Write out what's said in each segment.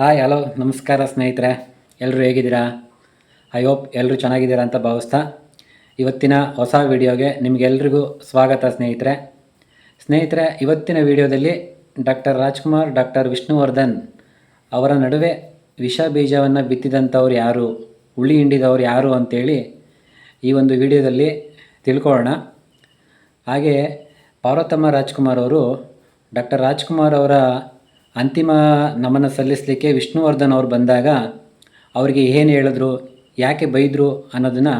Hi hello ನಮಸ್ಕಾರ ಸ್ನೇಹಿತರೆ. ಎಲ್ಲರೂ ಹೇಗಿದ್ದೀರಾ? ಐ ಹೋಪ್ ಎಲ್ಲರೂ ಚೆನ್ನಾಗಿದ್ದೀರಾ ಅಂತ ಭಾವಿಸ್ತಾ ಇವತ್ತಿನ ಹೊಸ ವಿಡಿಯೋಗೆ ನಿಮಗೆಲ್ರಿಗೂ ಸ್ವಾಗತ ಸ್ನೇಹಿತರೆ. ಸ್ನೇಹಿತರೆ, ಇವತ್ತಿನ ವಿಡಿಯೋದಲ್ಲಿ ಡಾಕ್ಟರ್ ರಾಜ್ಕುಮಾರ್, ಡಾಕ್ಟರ್ ವಿಷ್ಣುವರ್ಧನ್ ಅವರ ನಡುವೆ ವಿಷ ಬೀಜವನ್ನು ಬಿತ್ತಿದಂಥವ್ರು ಯಾರು ಉಳಿ ಹಿಂಡಿದವ್ರು ಯಾರು ಅಂತೇಳಿ ಈ ಒಂದು ವಿಡಿಯೋದಲ್ಲಿ ತಿಳ್ಕೊಳ್ಳೋಣ. ಹಾಗೆಯೇ ಪಾರ್ವತಮ್ಮ ರಾಜ್ಕುಮಾರ್ ಅವರು ಡಾಕ್ಟರ್ ರಾಜ್ಕುಮಾರ್ ಅವರ ಅಂತಿಮ ನಮನ ಸಲ್ಲಿಸಲಿಕ್ಕೆ ವಿಷ್ಣುವರ್ಧನ್ ಅವರು ಬಂದಾಗ ಅವರಿಗೆ ಏನು ಹೇಳಿದ್ರು, ಯಾಕೆ ಬೈದರು ಅನ್ನೋದನ್ನು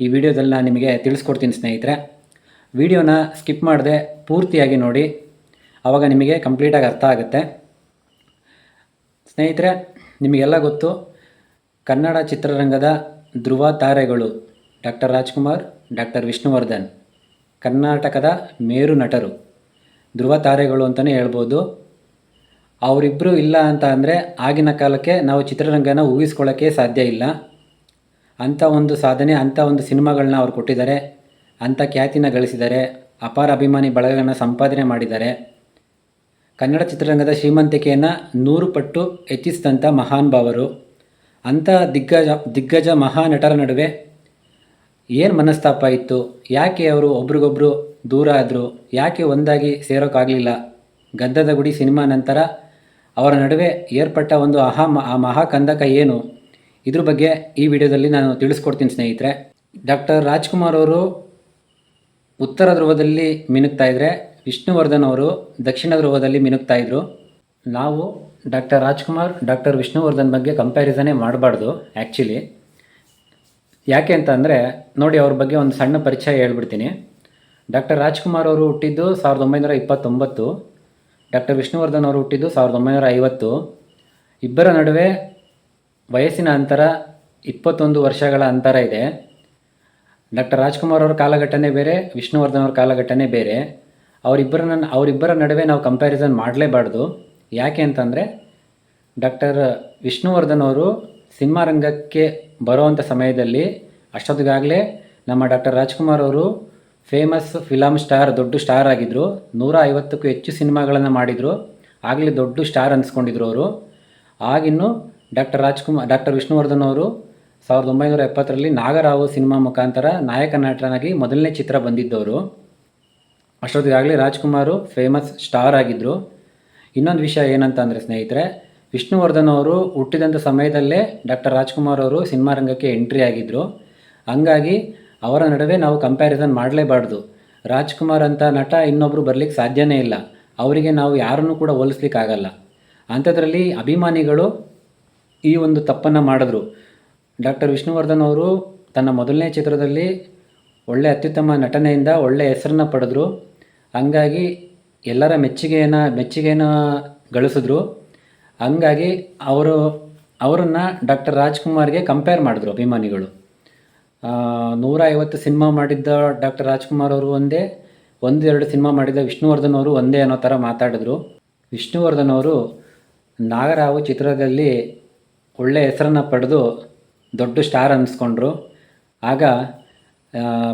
ಈ ವಿಡಿಯೋದಲ್ಲಿ ನಾನು ನಿಮಗೆ ತಿಳಿಸ್ಕೊಡ್ತೀನಿ ಸ್ನೇಹಿತರೆ. ವಿಡಿಯೋನ ಸ್ಕಿಪ್ ಮಾಡದೆ ಪೂರ್ತಿಯಾಗಿ ನೋಡಿ ಆವಾಗ ನಿಮಗೆ ಕಂಪ್ಲೀಟಾಗಿ ಅರ್ಥ ಆಗುತ್ತೆ. ಸ್ನೇಹಿತರೆ, ನಿಮಗೆಲ್ಲ ಗೊತ್ತು, ಕನ್ನಡ ಚಿತ್ರರಂಗದ ಧ್ರುವ ತಾರೆಗಳು ಡಾಕ್ಟರ್ ರಾಜ್ಕುಮಾರ್, ಡಾಕ್ಟರ್ ವಿಷ್ಣುವರ್ಧನ್, ಕರ್ನಾಟಕದ ಮೇರು ನಟರು. ಧ್ರುವ ತಾರೆಗಳು ಅಂತಲೇ ಹೇಳ್ಬೋದು. ಅವರಿಬ್ಬರು ಇಲ್ಲ ಅಂತ ಅಂದರೆ ಆಗಿನ ಕಾಲಕ್ಕೆ ನಾವು ಚಿತ್ರರಂಗನ ಊಹಿಸ್ಕೊಳ್ಳೋಕ್ಕೆ ಸಾಧ್ಯ ಇಲ್ಲ. ಅಂಥ ಒಂದು ಸಾಧನೆ ಅಂಥ ಒಂದು ಸಿನಿಮಾಗಳನ್ನ ಅವ್ರು ಕೊಟ್ಟಿದ್ದಾರೆ. ಅಂಥ ಖ್ಯಾತಿನ ಗಳಿಸಿದ್ದಾರೆ. ಅಪಾರ ಅಭಿಮಾನಿ ಬಳಗನ ಸಂಪಾದನೆ ಮಾಡಿದ್ದಾರೆ. ಕನ್ನಡ ಚಿತ್ರರಂಗದ ಶ್ರೀಮಂತಿಕೆಯನ್ನು ನೂರು ಪಟ್ಟು ಹೆಚ್ಚಿಸಿದಂಥ ಮಹಾನ್ ಭಾವರು ಅಂಥ ದಿಗ್ಗಜ ದಿಗ್ಗಜ ಮಹಾನಟರ ನಡುವೆ ಏನು ಮನಸ್ತಾಪ ಇತ್ತು? ಯಾಕೆ ಅವರು ಒಬ್ರಿಗೊಬ್ರು ದೂರ ಆದರು? ಯಾಕೆ ಒಂದಾಗಿ ಸೇರೋಕ್ಕಾಗಲಿಲ್ಲ ಗದ್ದದ ಗುಡಿ ಸಿನಿಮಾ ನಂತರ ಅವರ ನಡುವೆ ಏರ್ಪಟ್ಟ ಒಂದು ಅಹಾ ಆ ಮಹಾಕಂದಕ ಏನು? ಇದ್ರ ಬಗ್ಗೆ ಈ ವಿಡಿಯೋದಲ್ಲಿ ನಾನು ತಿಳಿಸ್ಕೊಡ್ತೀನಿ ಸ್ನೇಹಿತರೆ. ಡಾಕ್ಟರ್ ರಾಜ್ಕುಮಾರ್ ಅವರು ಉತ್ತರ ಧ್ರುವದಲ್ಲಿ ಮಿನುಗ್ತಾ ಇದ್ದರೆ ವಿಷ್ಣುವರ್ಧನ್ ಅವರು ದಕ್ಷಿಣ ಧ್ರುವದಲ್ಲಿ ಮಿನುಗ್ತಾ ಇದ್ದರು ನಾವು ಡಾಕ್ಟರ್ ರಾಜ್ಕುಮಾರ್, ಡಾಕ್ಟರ್ ವಿಷ್ಣುವರ್ಧನ್ ಬಗ್ಗೆ ಕಂಪ್ಯಾರಿಸನೇ ಮಾಡಬಾರ್ದು ಆ್ಯಕ್ಚುಲಿ ಯಾಕೆ ಅಂತ ಅಂದರೆ, ನೋಡಿ ಅವ್ರ ಬಗ್ಗೆ ಒಂದು ಸಣ್ಣ ಪರಿಚಯ ಹೇಳ್ಬಿಡ್ತೀನಿ. ಡಾಕ್ಟರ್ ರಾಜ್ಕುಮಾರ್ ಅವರು ಹುಟ್ಟಿದ್ದು ಸಾವಿರದ ಒಂಬೈನೂರ ಇಪ್ಪತ್ತೊಂಬತ್ತು. ಡಾಕ್ಟರ್ ವಿಷ್ಣುವರ್ಧನ್ ಅವರು ಹುಟ್ಟಿದ್ದು ಸಾವಿರದ ಒಂಬೈನೂರ ಐವತ್ತು. ಇಬ್ಬರ ನಡುವೆ ವಯಸ್ಸಿನ ಅಂತರ ಇಪ್ಪತ್ತೊಂದು ವರ್ಷಗಳ ಅಂತರ ಇದೆ. ಡಾಕ್ಟರ್ ರಾಜ್ಕುಮಾರ್ ಅವರ ಕಾಲಘಟ್ಟನೇ ಬೇರೆ, ವಿಷ್ಣುವರ್ಧನ್ ಅವ್ರ ಕಾಲಘಟ್ಟನೇ ಬೇರೆ. ಅವರಿಬ್ಬರನ್ನ ಅವರಿಬ್ಬರ ನಡುವೆ ನಾವು ಕಂಪ್ಯಾರಿಸನ್ ಮಾಡಲೇಬಾರ್ದು. ಯಾಕೆ ಅಂತಂದರೆ, ಡಾಕ್ಟರ್ ವಿಷ್ಣುವರ್ಧನ್ ಅವರು ಸಿನಿಮಾ ರಂಗಕ್ಕೆ ಬರುವಂಥ ಸಮಯದಲ್ಲಿ ಅಷ್ಟೊತ್ತಿಗಾಗಲೇ ನಮ್ಮ ಡಾಕ್ಟರ್ ರಾಜ್ಕುಮಾರ್ ಅವರು ಫೇಮಸ್ ಫಿಲಮ್ ಸ್ಟಾರ್, ದೊಡ್ಡ ಸ್ಟಾರ್ ಆಗಿದ್ದರು ನೂರ ಐವತ್ತಕ್ಕೂ ಹೆಚ್ಚು ಸಿನಿಮಾಗಳನ್ನು ಮಾಡಿದರು. ಆಗಲೇ ದೊಡ್ಡ ಸ್ಟಾರ್ ಅನಿಸ್ಕೊಂಡಿದ್ರು ಅವರು. ಆಗಿನ್ನು ಡಾಕ್ಟರ್ ರಾಜ್ಕುಮಾರ್, ಡಾಕ್ಟರ್ ವಿಷ್ಣುವರ್ಧನ್ ಅವರು ಸಾವಿರದ ಒಂಬೈನೂರ ಎಪ್ಪತ್ತರಲ್ಲಿ ನಾಗರಾವು ಸಿನಿಮಾ ಮುಖಾಂತರ ನಾಯಕ ನಟನಾಗಿ ಮೊದಲನೇ ಚಿತ್ರ ಬಂದಿದ್ದವರು. ಅಷ್ಟೊತ್ತಿಗಾಗಲೇ ರಾಜ್ಕುಮಾರು ಫೇಮಸ್ ಸ್ಟಾರ್ ಆಗಿದ್ದರು ಇನ್ನೊಂದು ವಿಷಯ ಏನಂತ ಅಂದರೆ ಸ್ನೇಹಿತರೆ, ವಿಷ್ಣುವರ್ಧನ್ ಅವರು ಹುಟ್ಟಿದಂಥ ಸಮಯದಲ್ಲೇ ಡಾಕ್ಟರ್ ರಾಜ್ಕುಮಾರ್ ಅವರು ಸಿನಿಮಾ ರಂಗಕ್ಕೆ ಎಂಟ್ರಿ ಆಗಿದ್ದರು ಹಂಗಾಗಿ ಅವರ ನಡುವೆ ನಾವು ಕಂಪ್ಯಾರಿಸನ್ ಮಾಡಲೇಬಾರ್ದು. ರಾಜ್ಕುಮಾರ್ ಅಂತ ನಟ ಇನ್ನೊಬ್ಬರು ಬರಲಿಕ್ಕೆ ಸಾಧ್ಯನೇ ಇಲ್ಲ. ಅವರಿಗೆ ನಾವು ಯಾರನ್ನೂ ಕೂಡ ಹೋಲಿಸ್ಲಿಕ್ಕಾಗಲ್ಲ. ಅಂಥದ್ರಲ್ಲಿ ಅಭಿಮಾನಿಗಳು ಈ ಒಂದು ತಪ್ಪನ್ನು ಮಾಡಿದ್ರು. ಡಾಕ್ಟರ್ ವಿಷ್ಣುವರ್ಧನ್ ಅವರು ತನ್ನ ಮೊದಲನೇ ಚಿತ್ರದಲ್ಲಿ ಒಳ್ಳೆ ಅತ್ಯುತ್ತಮ ನಟನೆಯಿಂದ ಒಳ್ಳೆಯ ಹೆಸರನ್ನು ಪಡೆದ್ರು. ಹಂಗಾಗಿ ಎಲ್ಲರ ಮೆಚ್ಚುಗೆಯನ್ನು ಮೆಚ್ಚುಗೆಯನ್ನು ಗಳಿಸಿದ್ರು. ಹಂಗಾಗಿ ಅವರು ಅವರನ್ನು ಡಾಕ್ಟರ್ ರಾಜ್ಕುಮಾರ್ಗೆ ಕಂಪೇರ್ ಮಾಡಿದ್ರು ಅಭಿಮಾನಿಗಳು. ನೂರ ಐವತ್ತು ಸಿನಿಮಾ ಮಾಡಿದ್ದ ಡಾಕ್ಟರ್ ರಾಜ್ಕುಮಾರ್ ಅವರು ಒಂದೇ, ಒಂದೆರಡು ಸಿನಿಮಾ ಮಾಡಿದ ವಿಷ್ಣುವರ್ಧನ್ ಅವರು ಒಂದೇ ಅನ್ನೋ ಥರ ಮಾತಾಡಿದ್ರು. ವಿಷ್ಣುವರ್ಧನ್ ಅವರು ನಾಗರಾವು ಚಿತ್ರದಲ್ಲಿ ಒಳ್ಳೆ ಹೆಸರನ್ನು ಪಡೆದು ದೊಡ್ಡ ಸ್ಟಾರ್ ಅನ್ನಿಸ್ಕೊಂಡ್ರು ಆಗ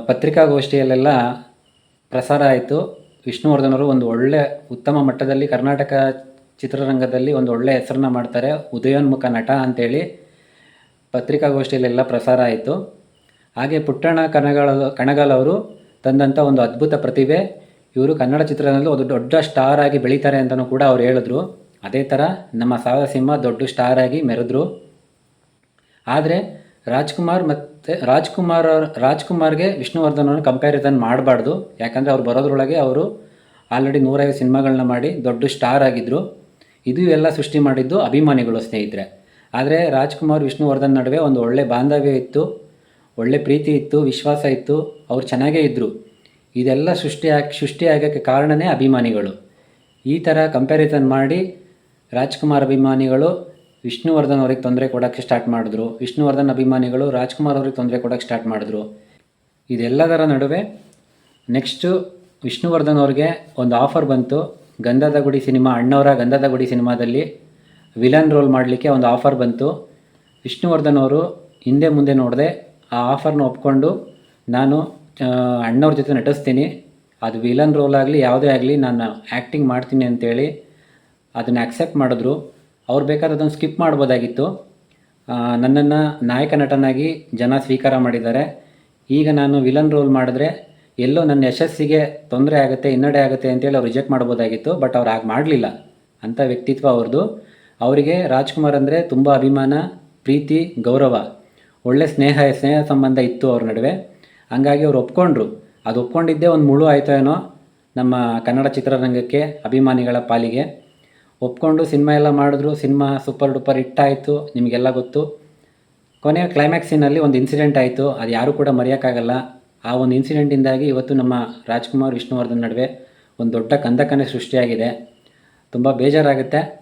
ಪತ್ರಿಕಾಗೋಷ್ಠಿಯಲ್ಲೆಲ್ಲ ಪ್ರಸಾರ ಆಯಿತು. ವಿಷ್ಣುವರ್ಧನ್ ಅವರು ಒಂದು ಒಳ್ಳೆ ಉತ್ತಮ ಮಟ್ಟದಲ್ಲಿ ಕರ್ನಾಟಕ ಚಿತ್ರರಂಗದಲ್ಲಿ ಒಂದು ಒಳ್ಳೆ ಹೆಸರನ್ನ ಮಾಡ್ತಾರೆ, ಉದಯೋನ್ಮುಖ ನಟ ಅಂತೇಳಿ ಪತ್ರಿಕಾಗೋಷ್ಠಿಯಲ್ಲೆಲ್ಲ ಪ್ರಸಾರ ಆಯಿತು. ಹಾಗೆ ಪುಟ್ಟಣ್ಣ ಕಣಗಾಲ ಕಣಗಾಲ್ ಅವರು ತಂದಂಥ ಒಂದು ಅದ್ಭುತ ಪ್ರತಿಭೆ. ಇವರು ಕನ್ನಡ ಚಿತ್ರರಂಗದಲ್ಲಿ ಒಂದು ದೊಡ್ಡ ಸ್ಟಾರ್ ಆಗಿ ಬೆಳೀತಾರೆ ಅಂತಲೂ ಕೂಡ ಅವ್ರು ಹೇಳಿದ್ರು. ಅದೇ ಥರ ನಮ್ಮ ಸಾಲ ಸಿಂಹ ದೊಡ್ಡ ಸ್ಟಾರ್ ಆಗಿ ಮೆರೆದ್ರು. ಆದರೆ ರಾಜ್ಕುಮಾರ್ ಮತ್ತು, ರಾಜ್ಕುಮಾರ್ ಅವ್ರ, ರಾಜ್ಕುಮಾರ್ಗೆ ವಿಷ್ಣುವರ್ಧನ್ ಅವ್ರನ್ನ ಕಂಪ್ಯಾರಿಸನ್ ಮಾಡಬಾರ್ದು. ಯಾಕಂದರೆ ಅವ್ರು ಬರೋದ್ರೊಳಗೆ ಅವರು ಆಲ್ರೆಡಿ ನೂರೈವತ್ತು ಸಿನಿಮಾಗಳನ್ನ ಮಾಡಿ ದೊಡ್ಡ ಸ್ಟಾರ್ ಆಗಿದ್ದರು ಇದು ಎಲ್ಲ ಸೃಷ್ಟಿ ಮಾಡಿದ್ದು ಅಭಿಮಾನಿಗಳು ಸ್ನೇಹಿತರೆ. ಆದರೆ ರಾಜ್ಕುಮಾರ್ ವಿಷ್ಣುವರ್ಧನ್ ನಡುವೆ ಒಂದು ಒಳ್ಳೆ ಬಾಂಧವ್ಯ ಇತ್ತು. ಒಳ್ಳೆ ಪ್ರೀತಿ ಇತ್ತು, ವಿಶ್ವಾಸ ಇತ್ತು, ಅವ್ರು ಚೆನ್ನಾಗೇ ಇದ್ದರು ಇದೆಲ್ಲ ಸೃಷ್ಟಿ ಆಗಿ, ಸೃಷ್ಟಿ ಆಗೋಕ್ಕೆ ಕಾರಣನೇ ಅಭಿಮಾನಿಗಳು. ಈ ಥರ ಕಂಪ್ಯಾರಿಸನ್ ಮಾಡಿ ರಾಜ್ಕುಮಾರ್ ಅಭಿಮಾನಿಗಳು, ವಿಷ್ಣುವರ್ಧನ್ ಅವ್ರಿಗೆ ತೊಂದರೆ ಕೊಡೋಕ್ಕೆ ಸ್ಟಾರ್ಟ್ ಮಾಡಿದ್ರು. ವಿಷ್ಣುವರ್ಧನ್ ಅಭಿಮಾನಿಗಳು, ರಾಜ್ಕುಮಾರ್ ಅವ್ರಿಗೆ ತೊಂದರೆ ಕೊಡೋಕ್ಕೆ ಸ್ಟಾರ್ಟ್ ಮಾಡಿದ್ರು. ಇದೆಲ್ಲದರ ನಡುವೆ ನೆಕ್ಸ್ಟು ವಿಷ್ಣುವರ್ಧನ್ ಅವ್ರಿಗೆ ಒಂದು ಆಫರ್ ಬಂತು. ಗಂಧದ ಗುಡಿ ಸಿನಿಮಾ, ಅಣ್ಣವರ ಗಂಧದ ಗುಡಿ ಸಿನಿಮಾದಲ್ಲಿ ವಿಲನ್ ರೋಲ್ ಮಾಡಲಿಕ್ಕೆ ಒಂದು ಆಫರ್ ಬಂತು. ವಿಷ್ಣುವರ್ಧನ್ ಅವರು ಹಿಂದೆ ಮುಂದೆ ನೋಡದೆ ಆ ಆಫರ್ನ ಒಪ್ಕೊಂಡು ನಾನು ಅಣ್ಣವ್ರ ಜೊತೆ ನಟಿಸ್ತೀನಿ. ಅದು ವಿಲನ್ ರೋಲ್ ಆಗಲಿ, ಯಾವುದೇ ಆಗಲಿ ನಾನು ಆ್ಯಕ್ಟಿಂಗ್ ಮಾಡ್ತೀನಿ ಅಂತೇಳಿ ಅದನ್ನು ಅಕ್ಸೆಪ್ಟ್ ಮಾಡಿದ್ರು. ಅವ್ರು ಬೇಕಾದ್ರೆ ಅದನ್ನು ಸ್ಕಿಪ್ ಮಾಡ್ಬೋದಾಗಿತ್ತು ನನ್ನನ್ನು ನಾಯಕ ನಟನಾಗಿ ಜನ ಸ್ವೀಕಾರ ಮಾಡಿದ್ದಾರೆ. ಈಗ ನಾನು ವಿಲನ್ ರೋಲ್ ಮಾಡಿದ್ರೆ ಎಲ್ಲೋ ನನ್ನ ಯಶಸ್ಸಿಗೆ ತೊಂದರೆ ಆಗುತ್ತೆ, ಹಿನ್ನಡೆ ಆಗುತ್ತೆ ಅಂತೇಳಿ ಅವ್ರು ರಿಜೆಕ್ಟ್ ಮಾಡ್ಬೋದಾಗಿತ್ತು ಬಟ್ ಅವ್ರು ಹಾಗೆ ಮಾಡಲಿಲ್ಲ ಅಂಥ ವ್ಯಕ್ತಿತ್ವ ಅವ್ರದ್ದು ಅವರಿಗೆ ರಾಜ್ಕುಮಾರ್ ಅಂದರೆ ತುಂಬ ಅಭಿಮಾನ, ಪ್ರೀತಿ, ಗೌರವ. ಒಳ್ಳೆ ಸ್ನೇಹ ಸ್ನೇಹ ಸಂಬಂಧ ಇತ್ತು ಅವ್ರ ನಡುವೆ. ಹಂಗಾಗಿ ಅವ್ರು ಒಪ್ಕೊಂಡ್ರು. ಅದು ಒಪ್ಕೊಂಡಿದ್ದೇ ಒಂದು ಮುಳು ಆಯಿತೋ ಏನೋ ನಮ್ಮ ಕನ್ನಡ ಚಿತ್ರರಂಗಕ್ಕೆ, ಅಭಿಮಾನಿಗಳ ಪಾಲಿಗೆ. ಒಪ್ಕೊಂಡು ಸಿನಿಮಾ ಎಲ್ಲ ಮಾಡಿದ್ರು. ಸಿನಿಮಾ ಸೂಪರ್ ಡೂಪರ್ ಹಿಟ್ಟಾಯಿತು ನಿಮಗೆಲ್ಲ ಗೊತ್ತು. ಕೊನೆಯ ಕ್ಲೈಮ್ಯಾಕ್ಸಿನಲ್ಲಿ ಒಂದು ಇನ್ಸಿಡೆಂಟ್ ಆಯಿತು. ಅದು ಯಾರೂ ಕೂಡ ಮರೆಯೋಕ್ಕಾಗಲ್ಲ. ಆ ಒಂದು ಇನ್ಸಿಡೆಂಟಿಂದಾಗಿ ಇವತ್ತು ನಮ್ಮ ರಾಜ್ಕುಮಾರ್ ವಿಷ್ಣುವರ್ಧನ್ ನಡುವೆ ಒಂದು ದೊಡ್ಡ ಕಂದಕನೇ ಸೃಷ್ಟಿಯಾಗಿದೆ. ತುಂಬ ಬೇಜಾರಾಗುತ್ತೆ.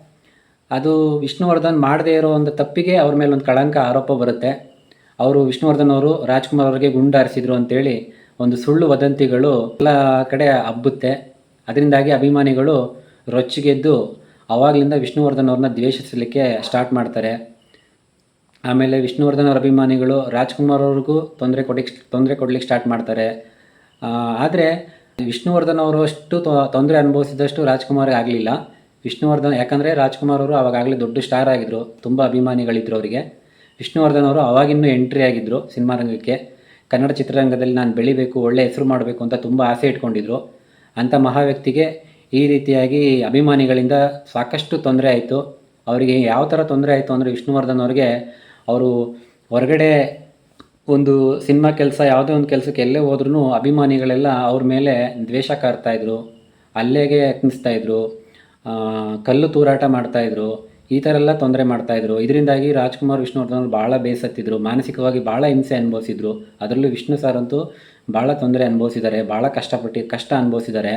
ಅದು ವಿಷ್ಣುವರ್ಧನ್ ಮಾಡದೇ ಇರೋ ಒಂದು ತಪ್ಪಿಗೆ ಅವ್ರ ಮೇಲೆ ಒಂದು ಕಳಂಕ ಆರೋಪ ಬರುತ್ತೆ. ಅವರು ವಿಷ್ಣುವರ್ಧನ್ ಅವರು ರಾಜ್ಕುಮಾರ್ ಅವರಿಗೆ ಗುಂಡಾರಿಸಿದ್ರು ಅಂತೇಳಿ ಒಂದು ಸುಳ್ಳು ವದಂತಿಗಳು ಎಲ್ಲ ಕಡೆ ಹಬ್ಬುತ್ತೆ. ಅದರಿಂದಾಗಿ ಅಭಿಮಾನಿಗಳು ರೊಚ್ಚಿಗೆದ್ದು ಅವಾಗಲಿಂದ ವಿಷ್ಣುವರ್ಧನ್ ಅವ್ರನ್ನ ದ್ವೇಷಿಸಲಿಕ್ಕೆ ಸ್ಟಾರ್ಟ್ ಮಾಡ್ತಾರೆ. ಆಮೇಲೆ ವಿಷ್ಣುವರ್ಧನ್ ಅವರ ಅಭಿಮಾನಿಗಳು ರಾಜ್ಕುಮಾರ್ ಅವ್ರಿಗೂ ತೊಂದರೆ ಕೊಡಲಿಕ್ಕೆ ತೊಂದರೆ ಕೊಡ್ಲಿಕ್ಕೆ ಸ್ಟಾರ್ಟ್ ಮಾಡ್ತಾರೆ. ಆದರೆ ವಿಷ್ಣುವರ್ಧನ್ ಅವರು ಅಷ್ಟು ತೊಂದರೆ ಅನುಭವಿಸಿದಷ್ಟು ರಾಜ್ಕುಮಾರ್ ಆಗಲಿಲ್ಲ. ವಿಷ್ಣುವರ್ಧನ್, ಯಾಕಂದರೆ ರಾಜ್ಕುಮಾರ್ ಅವರು ಅವಾಗಲೇ ದೊಡ್ಡ ಸ್ಟಾರ್ ಆಗಿದ್ದರು ತುಂಬ ಅಭಿಮಾನಿಗಳಿದ್ರು ಅವರಿಗೆ. ವಿಷ್ಣುವರ್ಧನ್ ಅವರು ಅವಾಗಿನ್ನೂ ಎಂಟ್ರಿ ಆಗಿದ್ದರು ಸಿನಿಮಾ ರಂಗಕ್ಕೆ. ಕನ್ನಡ ಚಿತ್ರರಂಗದಲ್ಲಿ ನಾನು ಬೆಳಿಬೇಕು, ಒಳ್ಳೆ ಹೆಸರು ಮಾಡಬೇಕು ಅಂತ ತುಂಬ ಆಸೆ ಇಟ್ಕೊಂಡಿದ್ರು. ಅಂಥ ಮಹಾ ವ್ಯಕ್ತಿಗೆ ಈ ರೀತಿಯಾಗಿ ಅಭಿಮಾನಿಗಳಿಂದ ಸಾಕಷ್ಟು ತೊಂದರೆ ಆಯಿತು. ಅವರಿಗೆ ಯಾವ ಥರ ತೊಂದರೆ ಆಯಿತು ಅಂದರೆ ವಿಷ್ಣುವರ್ಧನ್ ಅವ್ರಿಗೆ ಅವರು ಹೊರಗಡೆ ಒಂದು ಸಿನಿಮಾ ಕೆಲಸ, ಯಾವುದೇ ಒಂದು ಕೆಲಸಕ್ಕೆ ಎಲ್ಲೇ ಹೋದ್ರೂ ಅಭಿಮಾನಿಗಳೆಲ್ಲ ಅವ್ರ ಮೇಲೆ ದ್ವೇಷ ಕಾರ್ತಾಯಿದ್ರು ಅಲ್ಲೇಗೆ ಯತ್ನಿಸ್ತಾಯಿದ್ರು ಕಲ್ಲು ತೂರಾಟ ಮಾಡ್ತಾಯಿದ್ರು ಈ ಥರ ಎಲ್ಲ ತೊಂದರೆ ಮಾಡ್ತಾಯಿದ್ರು ಇದರಿಂದಾಗಿ ರಾಜ್ಕುಮಾರ್ ವಿಷ್ಣುವರ್ಧನ್ ಭಾಳ ಬೇಸತ್ತಿದ್ರು. ಮಾನಸಿಕವಾಗಿ ಭಾಳ ಹಿಂಸೆ ಅನುಭವಿಸಿದ್ರು. ಅದರಲ್ಲೂ ವಿಷ್ಣು ಸರ್ ಅಂತೂ ಭಾಳ ತೊಂದರೆ ಅನುಭವಿಸಿದ್ದಾರೆ. ಭಾಳ ಕಷ್ಟಪಟ್ಟು ಕಷ್ಟ ಅನುಭವಿಸಿದ್ದಾರೆ.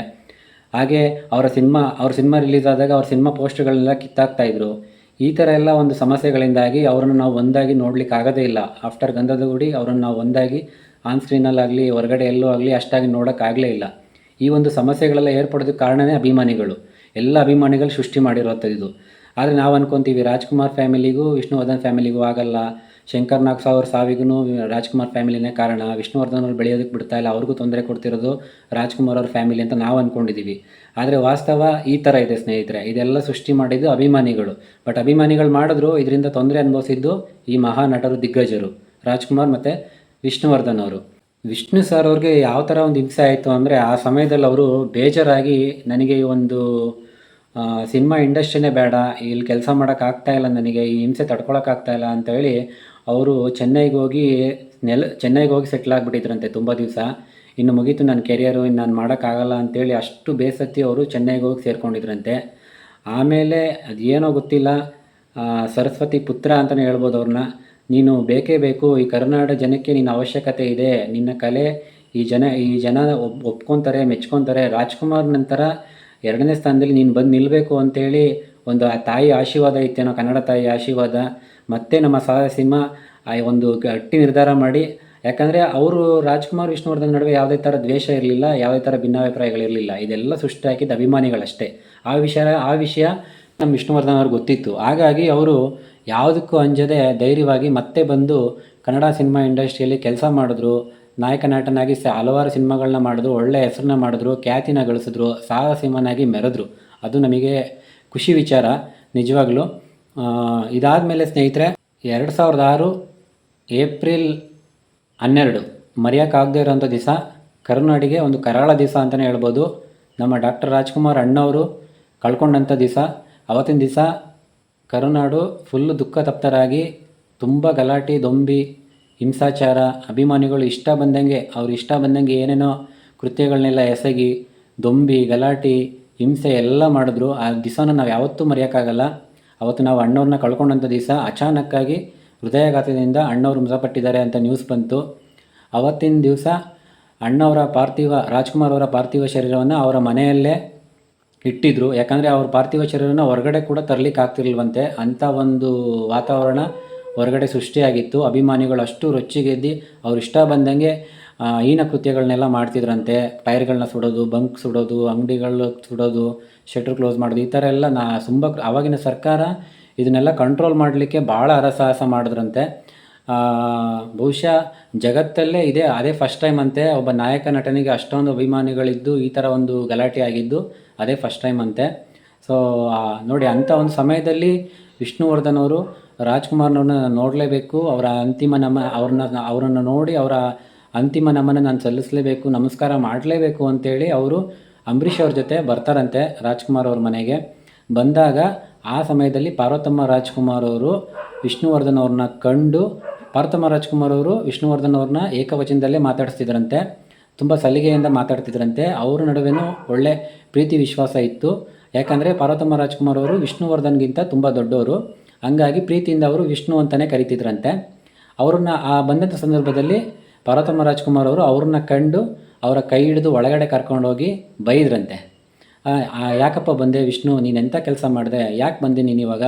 ಹಾಗೆ ಅವರ ಸಿನಿಮಾ, ಅವ್ರ ಸಿನಿಮಾ ರಿಲೀಸ್ ಆದಾಗ ಅವ್ರ ಸಿನಿಮಾ ಪೋಸ್ಟ್ಗಳನ್ನೆಲ್ಲ ಕಿತ್ತಾಕ್ತಾಯಿದ್ರು ಈ ಥರ ಎಲ್ಲ ಒಂದು ಸಮಸ್ಯೆಗಳಿಂದಾಗಿ ಅವರನ್ನು ನಾವು ಒಂದಾಗಿ ನೋಡಲಿಕ್ಕೆ ಆಗೋದೇ ಇಲ್ಲ. ಆಫ್ಟರ್ ಗಂಧದ ಗುಡಿ ಅವರನ್ನು ನಾವು ಒಂದಾಗಿ ಆನ್ ಸ್ಕ್ರೀನಲ್ಲಾಗಲಿ ಹೊರಗಡೆ ಎಲ್ಲೂ ಆಗಲಿ ಅಷ್ಟಾಗಿ ನೋಡೋಕ್ಕಾಗಲೇ ಇಲ್ಲ. ಈ ಒಂದು ಸಮಸ್ಯೆಗಳೆಲ್ಲ ಏರ್ಪಡೋದಕ್ಕೆ ಕಾರಣವೇ ಅಭಿಮಾನಿಗಳು. ಎಲ್ಲ ಅಭಿಮಾನಿಗಳು ಸೃಷ್ಟಿ ಮಾಡಿರುವಂಥದ್ದು ಆದರೆ ನಾವು ಅನ್ಕೊತೀವಿ ರಾಜ್ಕುಮಾರ್ ಫ್ಯಾಮಿಲಿಗೂ, ವಿಷ್ಣುವರ್ಧನ್ ಫ್ಯಾಮಿಲಿಗೂ ಆಗಲ್ಲ. ಶಂಕರ್ ನಾಗ್ ಅವ್ರ ಸಾವಿಗೂ ರಾಜ್ಕುಮಾರ್ ಫ್ಯಾಮಿಲಿನೇ ಕಾರಣ. ವಿಷ್ಣುವರ್ಧನ್ ಅವ್ರು ಬೆಳೆಯೋದಕ್ಕೆ ಬಿಡ್ತಾ ಇಲ್ಲ. ಅವ್ರಿಗೂ ತೊಂದರೆ ಕೊಡ್ತಿರೋದು ರಾಜ್ಕುಮಾರ್ ಅವ್ರ ಫ್ಯಾಮಿಲಿ ಅಂತ ನಾವು ಅಂದ್ಕೊಂಡಿದ್ದೀವಿ ಆದರೆ ವಾಸ್ತವ ಈ ಥರ ಇದೆ ಸ್ನೇಹಿತರೆ. ಇದೆಲ್ಲ ಸೃಷ್ಟಿ ಮಾಡಿದ್ದು ಅಭಿಮಾನಿಗಳು. ಬಟ್ ಅಭಿಮಾನಿಗಳು ಮಾಡಿದ್ರು, ಇದರಿಂದ ತೊಂದರೆ ಅನುಭವಿಸಿದ್ದು ಈ ಮಹಾ ನಟರು, ದಿಗ್ಗಜರು. ರಾಜ್ಕುಮಾರ್ ಮತ್ತು ವಿಷ್ಣುವರ್ಧನ್ ಅವರು. ವಿಷ್ಣು ಸರ್ ಅವ್ರಿಗೆ ಯಾವ ಥರ ಒಂದು ಹಿಂಸೆ ಆಯಿತು ಅಂದರೆ ಆ ಸಮಯದಲ್ಲಿ ಅವರು ಬೇಜಾರಾಗಿ ನನಗೆ ಒಂದು ಸಿನಿಮಾ ಇಂಡಸ್ಟ್ರಿನೇ ಬೇಡ, ಇಲ್ಲಿ ಕೆಲಸ ಮಾಡೋಕ್ಕಾಗ್ತಾ ಇಲ್ಲ ನನಗೆ, ಈ ಹಿಂಸೆ ತಡ್ಕೊಳಕ್ಕಾಗ್ತಾ ಇಲ್ಲ ಅಂತೇಳಿ ಅವರು ಚೆನ್ನೈಗೆ ಹೋಗಿ ನೆಲ, ಚೆನ್ನೈಗೆ ಹೋಗಿ ಸೆಟ್ಲ್ ಆಗಿಬಿಟ್ಟಿದ್ರಂತೆ ತುಂಬ ದಿವಸ. ಇನ್ನು ಮುಗೀತು ನನ್ನ ಕೆರಿಯರು ಇನ್ನು ನಾನು ಮಾಡೋಕ್ಕಾಗಲ್ಲ ಅಂತೇಳಿ ಅಷ್ಟು ಬೇಸತ್ತಿ ಅವರು ಚೆನ್ನೈಗೆ ಹೋಗಿ ಸೇರ್ಕೊಂಡಿದ್ರಂತೆ. ಆಮೇಲೆ ಅದೇನೋ ಗೊತ್ತಿಲ್ಲ ಸರಸ್ವತಿ ಪುತ್ರ ಅಂತಲೇ ಹೇಳ್ಬೋದು ಅವ್ರನ್ನ. ನೀನು ಬೇಕೇ ಬೇಕು, ಈ ಕರ್ನಾಟಕ ಜನಕ್ಕೆ ನಿನ್ನ ಅವಶ್ಯಕತೆ ಇದೆ. ನಿನ್ನ ಕಲೆ ಈ ಜನ ಈ ಜನ ಒಪ್, ಒಪ್ಕೊತಾರೆ, ಮೆಚ್ಕೊತಾರೆ. ರಾಜ್ಕುಮಾರ್ ನಂತರ ಎರಡನೇ ಸ್ಥಾನದಲ್ಲಿ ನೀನು ಬಂದು ನಿಲ್ಲಬೇಕು ಅಂಥೇಳಿ ಒಂದು ಆ ತಾಯಿ ಆಶೀರ್ವಾದ ಇತ್ತೇನೋ ಕನ್ನಡ ತಾಯಿ ಆಶೀರ್ವಾದ, ಮತ್ತೆ ನಮ್ಮ ಸಿಂಹ ಆ ಒಂದು ಗಟ್ಟಿ ನಿರ್ಧಾರ ಮಾಡಿ. ಯಾಕಂದರೆ ಅವರು ರಾಜ್ಕುಮಾರ್ ವಿಷ್ಣುವರ್ಧನ್ ನಡುವೆ ಯಾವುದೇ ಥರ ದ್ವೇಷ ಇರಲಿಲ್ಲ, ಯಾವುದೇ ಥರ ಭಿನ್ನಾಭಿಪ್ರಾಯಗಳಿರಲಿಲ್ಲ ಇದೆಲ್ಲ ಸೃಷ್ಟಿ ಹಾಕಿದ್ದು ಅಭಿಮಾನಿಗಳಷ್ಟೇ. ಆ ವಿಷಯ ಆ ವಿಷಯ ನಮ್ಮ ವಿಷ್ಣುವರ್ಧನ್ ಅವ್ರಿಗೆ ಗೊತ್ತಿತ್ತು. ಹಾಗಾಗಿ ಅವರು ಯಾವುದಕ್ಕೂ ಅಂಜದೆ ಧೈರ್ಯವಾಗಿ ಮತ್ತೆ ಬಂದು ಕನ್ನಡ ಸಿನಿಮಾ ಇಂಡಸ್ಟ್ರಿಯಲ್ಲಿ ಕೆಲಸ ಮಾಡಿದ್ರು. ನಾಯಕ ನಟನಾಗಿ ಹಲವಾರು ಸಿನಿಮಾಗಳನ್ನ ಮಾಡಿದ್ರು ಒಳ್ಳೆಯ ಹೆಸರನ್ನ ಮಾಡಿದ್ರು, ಖ್ಯಾತಿನ ಗಳಿಸಿದ್ರು, ಸಾಹಸಿಮನಾಗಿ ಮೆರೆದ್ರು. ಅದು ನಮಗೆ ಖುಷಿ ವಿಚಾರ, ನಿಜವಾಗ್ಲೂ. ಇದಾದಮೇಲೆ ಸ್ನೇಹಿತರೆ, ಎರಡು ಸಾವಿರದ ಆರು ಏಪ್ರಿಲ್ ಹನ್ನೆರಡು ಮರೆಯೋಕ್ಕಾಗದೇ ಇರೋಂಥ ದಿವಸ ಕರುನಾಡಿಗೆ ಒಂದು ಕರಾಳ ದಿವಸ ಅಂತಲೇ ಹೇಳ್ಬೋದು. ನಮ್ಮ ಡಾಕ್ಟರ್ ರಾಜ್ಕುಮಾರ್ ಅಣ್ಣವರು ಕಳ್ಕೊಂಡಂಥ ದಿವಸ ಅವತ್ತಿನ ದಿವಸ ಕರುನಾಡು ಫುಲ್ಲು ದುಃಖ ತಪ್ತರಾಗಿ ತುಂಬ ಗಲಾಟೆ, ದೊಂಬಿ ಹಿಂಸಾಚಾರ, ಅಭಿಮಾನಿಗಳು ಇಷ್ಟ ಬಂದಂಗೆ, ಅವ್ರು ಇಷ್ಟ ಬಂದಂಗೆ ಏನೇನೋ ಕೃತ್ಯಗಳನ್ನೆಲ್ಲ ಎಸಗಿ, ದೊಂಬಿ, ಗಲಾಟೆ, ಹಿಂಸೆ ಎಲ್ಲ ಮಾಡಿದ್ರು. ಆ ದಿವಸನ ನಾವು ಯಾವತ್ತೂ ಮರೆಯೋಕ್ಕಾಗಲ್ಲ. ಅವತ್ತು ನಾವು ಅಣ್ಣವ್ರನ್ನ ಕಳ್ಕೊಂಡಂಥ ದಿವಸ ಅಚಾನಕ್ಕಾಗಿ ಹೃದಯಾಘಾತದಿಂದ ಅಣ್ಣವ್ರು ಮೃತಪಟ್ಟಿದ್ದಾರೆ ಅಂತ ನ್ಯೂಸ್ ಬಂತು. ಅವತ್ತಿನ ದಿವಸ ಅಣ್ಣವರ ಪಾರ್ಥಿವ, ರಾಜ್ಕುಮಾರ್ ಅವರ ಪಾರ್ಥಿವ ಶರೀರವನ್ನು ಅವರ ಮನೆಯಲ್ಲೇ ಇಟ್ಟಿದ್ರು. ಯಾಕಂದರೆ ಅವ್ರ ಪಾರ್ಥಿವ ಶರೀರನ ಹೊರಗಡೆ ಕೂಡ ತರಲಿಕ್ಕೆ ಆಗ್ತಿರ್ಲಿಲ್ವಂತೆ ಅಂಥ ಒಂದು ವಾತಾವರಣ ಹೊರಗಡೆ ಸೃಷ್ಟಿಯಾಗಿತ್ತು. ಅಭಿಮಾನಿಗಳು ಅಷ್ಟು ರೊಚ್ಚಿಗೆದ್ದು ಅವ್ರು ಇಷ್ಟ ಬಂದಂಗೆ ಹೀನ ಕೃತ್ಯಗಳನ್ನೆಲ್ಲ ಮಾಡ್ತಿದ್ರಂತೆ. ಟೈರ್ಗಳನ್ನ ಸುಡೋದು, ಬಂಕ್ ಸುಡೋದು, ಅಂಗಡಿಗಳು ಸುಡೋದು, ಶೆಟ್ರ್ ಕ್ಲೋಸ್ ಮಾಡೋದು, ಈ ಥರ ಎಲ್ಲ ನಾ ತುಂಬ ಆವಾಗಿನ ಸರ್ಕಾರ ಇದನ್ನೆಲ್ಲ ಕಂಟ್ರೋಲ್ ಮಾಡಲಿಕ್ಕೆ ಭಾಳ ಹರಸಾಹಸ ಮಾಡಿದ್ರಂತೆ. ಬಹುಶಃ ಜಗತ್ತಲ್ಲೇ ಇದೆ, ಅದೇ ಫಸ್ಟ್ ಟೈಮ್ ಅಂತೆ. ಒಬ್ಬ ನಾಯಕ ನಟನಿಗೆ ಅಷ್ಟೊಂದು ಅಭಿಮಾನಿಗಳಿದ್ದು ಈ ಥರ ಒಂದು ಗಲಾಟೆ ಆಗಿದ್ದು ಅದೇ ಫಸ್ಟ್ ಟೈಮ್ ಅಂತೆ. ಸೊ ನೋಡಿ ಅಂಥ ಒಂದು ಸಮಯದಲ್ಲಿ ವಿಷ್ಣುವರ್ಧನ್ ಅವರು ರಾಜ್ಕುಮಾರ್ನವ್ರನ್ನ ನೋಡಲೇಬೇಕು, ಅವರ ಅಂತಿಮ ನಮ, ಅವ್ರನ್ನ, ಅವರನ್ನು ನೋಡಿ ಅವರ ಅಂತಿಮ ನಮನ ನಾನು ಸಲ್ಲಿಸಲೇಬೇಕು, ನಮಸ್ಕಾರ ಮಾಡಲೇಬೇಕು ಅಂತೇಳಿ ಅವರು ಅಂಬರೀಷ್ ಅವ್ರ ಜೊತೆ ಬರ್ತಾರಂತೆ ರಾಜ್ಕುಮಾರ್ ಅವ್ರ ಮನೆಗೆ. ಬಂದಾಗ ಆ ಸಮಯದಲ್ಲಿ ಪಾರ್ವತಮ್ಮ ರಾಜ್ಕುಮಾರ್ ಅವರು ವಿಷ್ಣುವರ್ಧನ್ ಅವ್ರನ್ನ ಕಂಡು ಪಾರ್ವತಮ್ಮ ರಾಜ್ಕುಮಾರ್ ಅವರು ವಿಷ್ಣುವರ್ಧನ್ ಅವ್ರನ್ನ ಏಕವಚನದಲ್ಲೇ ಮಾತಾಡಿಸ್ತಿದ್ರಂತೆ. ತುಂಬ ಸಲಿಗೆಯಿಂದ ಮಾತಾಡ್ತಿದ್ರಂತೆ. ಅವ್ರ ನಡುವೆನೂ ಒಳ್ಳೆ ಪ್ರೀತಿ ವಿಶ್ವಾಸ ಇತ್ತು. ಯಾಕಂದರೆ ಪಾರ್ವತಮ್ಮ ರಾಜ್ಕುಮಾರ್ ಅವರು ವಿಷ್ಣುವರ್ಧನ್ಗಿಂತ ತುಂಬ ದೊಡ್ಡವರು ಹಂಗಾಗಿ ಪ್ರೀತಿಯಿಂದ ಅವರು ವಿಷ್ಣು ಅಂತಲೇ ಕರಿತಿದ್ರಂತೆ. ಅವ್ರನ್ನ ಆ ಬಂದಂಥ ಸಂದರ್ಭದಲ್ಲಿ ಪಾರ್ವತಮ್ಮ ರಾಜ್ಕುಮಾರ್ ಅವರು ಅವ್ರನ್ನ ಕಂಡು ಅವರ ಕೈ ಹಿಡಿದು ಒಳಗಡೆ ಕರ್ಕೊಂಡೋಗಿ ಬೈದ್ರಂತೆ. ಯಾಕಪ್ಪ ಬಂದೆ ವಿಷ್ಣು, ನೀನು ಎಂಥ ಕೆಲಸ ಮಾಡಿದೆ? ಯಾಕೆ ಬಂದೆ ನೀನು ಇವಾಗ?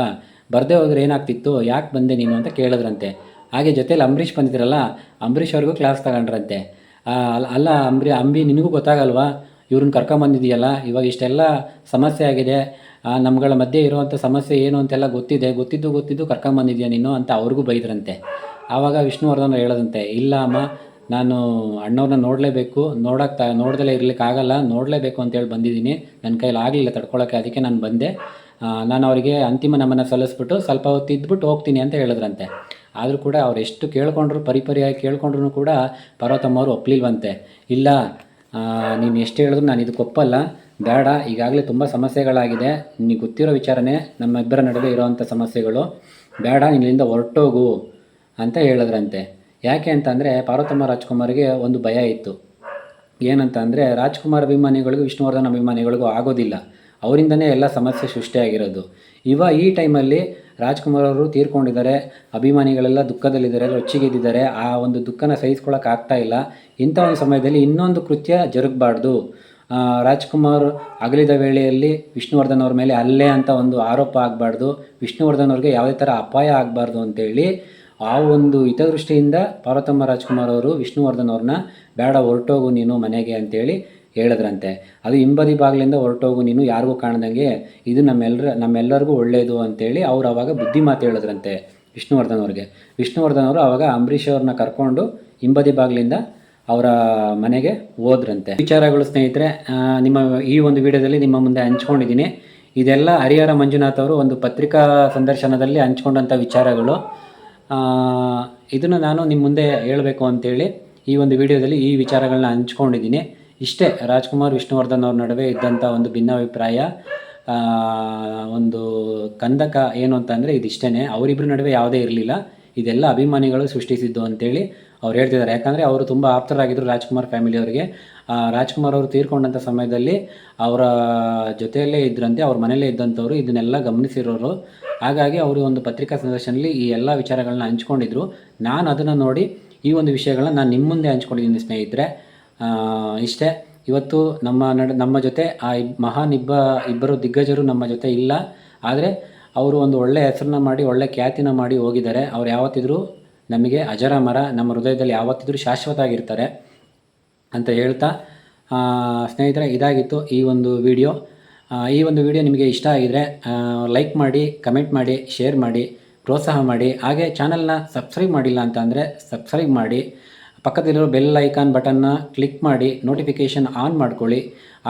ಬರದೇ ಹೋದ್ರೆ ಏನಾಗ್ತಿತ್ತು? ಯಾಕೆ ಬಂದೆ ನೀನು ಅಂತ ಕೇಳಿದ್ರಂತೆ. ಹಾಗೆ ಜೊತೇಲಿ ಅಂಬರೀಷ್ ಬಂದಿದ್ರಲ್ಲ, ಅಂಬರೀಷ್ ಅವ್ರಿಗೂ ಕ್ಲಾಸ್ ತಗೊಂಡ್ರಂತೆ. ಅಲ್ಲ ಅಂಬ್ರಿ, ಅಂಬಿ ನಿನಗೂ ಗೊತ್ತಾಗಲ್ವಾ? ಇವ್ರನ್ನ ಕರ್ಕೊಂಬಂದಿದೆಯಲ್ಲ, ಇವಾಗ ಇಷ್ಟೆಲ್ಲ ಸಮಸ್ಯೆ ಆಗಿದೆ ನಮ್ಮಗಳ ಮಧ್ಯೆ ಇರುವಂಥ ಸಮಸ್ಯೆ ಏನು ಅಂತೆಲ್ಲ ಗೊತ್ತಿದೆ, ಗೊತ್ತಿದ್ದು ಗೊತ್ತಿದ್ದು ಕರ್ಕೊಂಬಂದಿದೆಯಾ ನೀನು ಅಂತ ಅವ್ರಿಗೂ ಬೈದ್ರಂತೆ. ಆವಾಗ ವಿಷ್ಣುವರ್ಧನ್ ಹೇಳೋದಂತೆ, ಇಲ್ಲ ಅಮ್ಮ, ನಾನು ಅಣ್ಣವ್ರನ್ನ ನೋಡಲೇಬೇಕು ನೋಡಕ್ಕೆ ತ, ನೋಡ್ದಲೇ ಇರಲಿಕ್ಕಾಗಲ್ಲ ನೋಡಲೇಬೇಕು ಅಂತೇಳಿ ಬಂದಿದ್ದೀನಿ, ನನ್ನ ಕೈಲಿ ಆಗಲಿಲ್ಲ ತಡ್ಕೊಳ್ಳೋಕ್ಕೆ ಅದಕ್ಕೆ ನಾನು ಬಂದೆ. ನಾನು ಅವರಿಗೆ ಅಂತಿಮ ನಮನ ಸಲ್ಲಿಸ್ಬಿಟ್ಟು ಸ್ವಲ್ಪ ಹೊತ್ತು ಇದ್ಬಿಟ್ಟು ಹೋಗ್ತೀನಿ ಅಂತ ಹೇಳಿದ್ರಂತೆ. ಆದರೂ ಕೂಡ ಅವ್ರು ಎಷ್ಟು ಕೇಳ್ಕೊಂಡ್ರು, ಪರಿಪರಿಯಾಗಿ ಕೇಳ್ಕೊಂಡ್ರು ಕೂಡ ಪಾರ್ವತಮ್ಮ ಅವರು ಒಪ್ಲಿಲ್ವಂತೆ. ಇಲ್ಲ ನೀನು ಎಷ್ಟು ಹೇಳಿದ್ರು ನಾನು ಇದಕ್ಕೆ ಒಪ್ಪಲ್ಲ. ಬೇಡ, ಈಗಾಗಲೇ ತುಂಬ ಸಮಸ್ಯೆಗಳಾಗಿದೆ. ನಿನಗೆ ಗೊತ್ತಿರೋ ವಿಚಾರನೇ ನಮ್ಮಿಬ್ಬರ ನಡುವೆ ಇರೋವಂಥ ಸಮಸ್ಯೆಗಳು. ಬೇಡ ನಿನ್ನಿಂದ ಹೊರಟೋಗು ಅಂತ ಹೇಳಿದ್ರಂತೆ. ಯಾಕೆ ಅಂತಂದರೆ ಪಾರ್ವತಮ್ಮ ರಾಜ್ಕುಮಾರಿಗೆ ಒಂದು ಭಯ ಇತ್ತು. ಏನಂತ ಅಂದರೆ ರಾಜ್ಕುಮಾರ್ ಅಭಿಮಾನಿಗಳಿಗೂ ವಿಷ್ಣುವರ್ಧನ್ ಅಭಿಮಾನಿಗಳಿಗೂ ಆಗೋದಿಲ್ಲ. ಅವರಿಂದನೇ ಎಲ್ಲ ಸಮಸ್ಯೆ ಸೃಷ್ಟಿಯಾಗಿರೋದು. ಇವ ಈ ಟೈಮಲ್ಲಿ ರಾಜ್ಕುಮಾರ್ ಅವರು ತೀರ್ಕೊಂಡಿದ್ದಾರೆ. ಅಭಿಮಾನಿಗಳೆಲ್ಲ ದುಃಖದಲ್ಲಿದ್ದಾರೆ, ರೊಚ್ಚಿಗೆದ್ದಿದ್ದಾರೆ. ಆ ಒಂದು ದುಃಖನ ಸಹಿಸ್ಕೊಳ್ಳೋಕೆ ಆಗ್ತಾ ಇಲ್ಲ. ಇಂಥ ಒಂದು ಸಮಯದಲ್ಲಿ ಇನ್ನೊಂದು ಕೃತ್ಯ ಜರುಗಬಾರ್ದು. ರಾಜ್ಕುಮಾರ್ ಅಗಲಿದ ವೇಳೆಯಲ್ಲಿ ವಿಷ್ಣುವರ್ಧನ್ ಅವ್ರ ಮೇಲೆ ಅಲ್ಲೇ ಅಂತ ಒಂದು ಆರೋಪ ಆಗಬಾರ್ದು. ವಿಷ್ಣುವರ್ಧನ್ ಅವ್ರಿಗೆ ಯಾವುದೇ ಥರ ಅಪಾಯ ಆಗಬಾರ್ದು ಅಂತೇಳಿ ಆ ಒಂದು ಹಿತದೃಷ್ಟಿಯಿಂದ ಪಾರ್ವತಮ್ಮ ರಾಜ್ಕುಮಾರ್ ಅವರು ವಿಷ್ಣುವರ್ಧನ್ ಅವ್ರನ್ನ, ಬೇಡ ಹೊರಟೋಗು ನೀನು ಮನೆಗೆ ಅಂತೇಳಿ ಹೇಳಿದ್ರಂತೆ. ಅದು ಹಿಂಬದಿ ಬಾಗಿಲಿಂದ ಹೊರಟೋಗು, ನೀನು ಯಾರಿಗೂ ಕಾಣ್ದಂಗೆ ಇದು ನಮ್ಮೆಲ್ಲರ ನಮ್ಮೆಲ್ಲರಿಗೂ ಒಳ್ಳೆಯದು ಅಂತೇಳಿ ಅವ್ರು ಅವಾಗ ಬುದ್ಧಿ ಮಾತು ಹೇಳಿದ್ರಂತೆ ವಿಷ್ಣುವರ್ಧನ್ ಅವ್ರಿಗೆ. ವಿಷ್ಣುವರ್ಧನ್ ಅವರು ಅವಾಗ ಅಂಬರೀಷ್ ಅವ್ರನ್ನ ಕರ್ಕೊಂಡು ಹಿಂಬದಿ ಬಾಗಿಲಿಂದ ಅವರ ಮನೆಗೆ ಹೋದ್ರಂತೆ. ವಿಚಾರಗಳು ಸ್ನೇಹಿತರೆ ನಿಮ್ಮ ಈ ಒಂದು ವಿಡಿಯೋದಲ್ಲಿ ನಿಮ್ಮ ಮುಂದೆ ಹಂಚ್ಕೊಂಡಿದ್ದೀನಿ. ಇದೆಲ್ಲ ಹರಿಹರ ಮಂಜುನಾಥ್ ಅವರು ಒಂದು ಪತ್ರಿಕಾ ಸಂದರ್ಶನದಲ್ಲಿ ಹಂಚ್ಕೊಂಡಂಥ ವಿಚಾರಗಳು. ಇದನ್ನು ನಾನು ನಿಮ್ಮ ಮುಂದೆ ಹೇಳಬೇಕು ಅಂತೇಳಿ ಈ ಒಂದು ವಿಡಿಯೋದಲ್ಲಿ ಈ ವಿಚಾರಗಳನ್ನ ಹಂಚ್ಕೊಂಡಿದ್ದೀನಿ. ಇಷ್ಟೇ ರಾಜ್ಕುಮಾರ್ ವಿಷ್ಣುವರ್ಧನ್ ಅವ್ರ ನಡುವೆ ಇದ್ದಂಥ ಒಂದು ಭಿನ್ನಾಭಿಪ್ರಾಯ ಒಂದು ಕಂದಕ ಏನು ಅಂತಂದರೆ ಇದಿಷ್ಟೇ ಅವರಿಬ್ಬರ ನಡುವೆ ಯಾವುದೇ ಇರಲಿಲ್ಲ. ಇದೆಲ್ಲ ಅಭಿಮಾನಿಗಳು ಸೃಷ್ಟಿಸಿದ್ದು ಅಂತೇಳಿ ಅವ್ರು ಹೇಳ್ತಿದ್ದಾರೆ. ಯಾಕಂದರೆ ಅವರು ತುಂಬ ಆಪ್ತರಾಗಿದ್ದರು ರಾಜ್ಕುಮಾರ್ ಫ್ಯಾಮಿಲಿಯವರಿಗೆ ರಾಜ್ಕುಮಾರ್ ಅವರು ತೀರ್ಕೊಂಡಂಥ ಸಮಯದಲ್ಲಿ ಅವರ ಜೊತೆಯಲ್ಲೇ ಇದ್ರಂತೆ, ಅವ್ರ ಮನೆಯಲ್ಲೇ ಇದ್ದಂಥವ್ರು ಇದನ್ನೆಲ್ಲ ಗಮನಿಸಿರೋರು. ಹಾಗಾಗಿ ಅವರು ಒಂದು ಪತ್ರಿಕಾ ಸಂದರ್ಶನದಲ್ಲಿ ಈ ಎಲ್ಲ ವಿಚಾರಗಳನ್ನ ಹಂಚ್ಕೊಂಡಿದ್ರು. ನಾನು ಅದನ್ನು ನೋಡಿ ಈ ಒಂದು ವಿಷಯಗಳನ್ನ ನಾನು ನಿಮ್ಮ ಮುಂದೆ ಹಂಚ್ಕೊಂಡಿದ್ದೀನಿ ಸ್ನೇಹಿತರೆ. ಇಷ್ಟೇ. ಇವತ್ತು ನಮ್ಮ ನಡ, ನಮ್ಮ ಜೊತೆ ಆ ಮಹಾನ್ ಇಬ್ಬ, ಇಬ್ಬರು ದಿಗ್ಗಜರು ನಮ್ಮ ಜೊತೆ ಇಲ್ಲ. ಆದರೆ ಅವರು ಒಂದು ಒಳ್ಳೆಯ ಹೆಸರನ್ನ ಮಾಡಿ, ಒಳ್ಳೆ ಖ್ಯಾತಿನ ಮಾಡಿ ಹೋಗಿದ್ದಾರೆ. ಅವ್ರು ಯಾವತ್ತಿದ್ರೂ ನಮಗೆ ಅಜರಾಮರ ನಮ್ಮ ಹೃದಯದಲ್ಲಿ ಯಾವತ್ತಿದ್ರೂ ಶಾಶ್ವತ ಆಗಿರ್ತಾರೆ ಅಂತ ಹೇಳ್ತಾ ಸ್ನೇಹಿತರೆ, ಇದಾಗಿತ್ತು ಈ ಒಂದು ವಿಡಿಯೋ. ಈ ಒಂದು ವಿಡಿಯೋ ನಿಮಗೆ ಇಷ್ಟ ಆಗಿದರೆ ಲೈಕ್ ಮಾಡಿ, ಕಮೆಂಟ್ ಮಾಡಿ, ಶೇರ್ ಮಾಡಿ, ಪ್ರೋತ್ಸಾಹ ಮಾಡಿ. ಹಾಗೆ ಚಾನಲ್ನ ಸಬ್ಸ್ಕ್ರೈಬ್ ಮಾಡಿಲ್ಲ ಅಂತ ಸಬ್ಸ್ಕ್ರೈಬ್ ಮಾಡಿ. ಪಕ್ಕದಲ್ಲಿರೋ ಬೆಲ್ ಐಕಾನ್ ಬಟನ್ನ ಕ್ಲಿಕ್ ಮಾಡಿ ನೋಟಿಫಿಕೇಷನ್ ಆನ್ ಮಾಡ್ಕೊಳ್ಳಿ.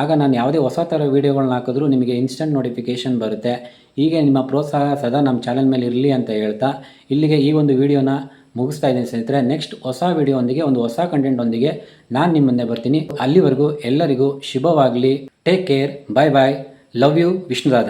ಆಗ ನಾನು ಯಾವುದೇ ಹೊಸ ಥರ ವೀಡಿಯೋಗಳನ್ನ ಹಾಕಿದ್ರೂ ನಿಮಗೆ ಇನ್ಸ್ಟಂಟ್ ನೋಟಿಫಿಕೇಷನ್ ಬರುತ್ತೆ. ಹೀಗೆ ನಿಮ್ಮ ಪ್ರೋತ್ಸಾಹ ಸದಾ ನಮ್ಮ ಚಾನಲ್ ಮೇಲೆ ಇರಲಿ ಅಂತ ಹೇಳ್ತಾ ಇಲ್ಲಿಗೆ ಈ ಒಂದು ವಿಡಿಯೋನ ಮುಗಿಸ್ತಾ ಇದ್ದೀನಿ ಸ್ನೇಹಿತರೆ. ನೆಕ್ಸ್ಟ್ ಹೊಸ ವೀಡಿಯೋಂದಿಗೆ ಒಂದು ಹೊಸ ಕಂಟೆಂಟ್ ಒಂದಿಗೆ ನಾನು ನಿಮ್ಮ ಮುಂದೆ ಬರ್ತೀನಿ. ಅಲ್ಲಿವರೆಗೂ ಎಲ್ಲರಿಗೂ ಶುಭವಾಗಲಿ. Take care bye bye love you Vishnudada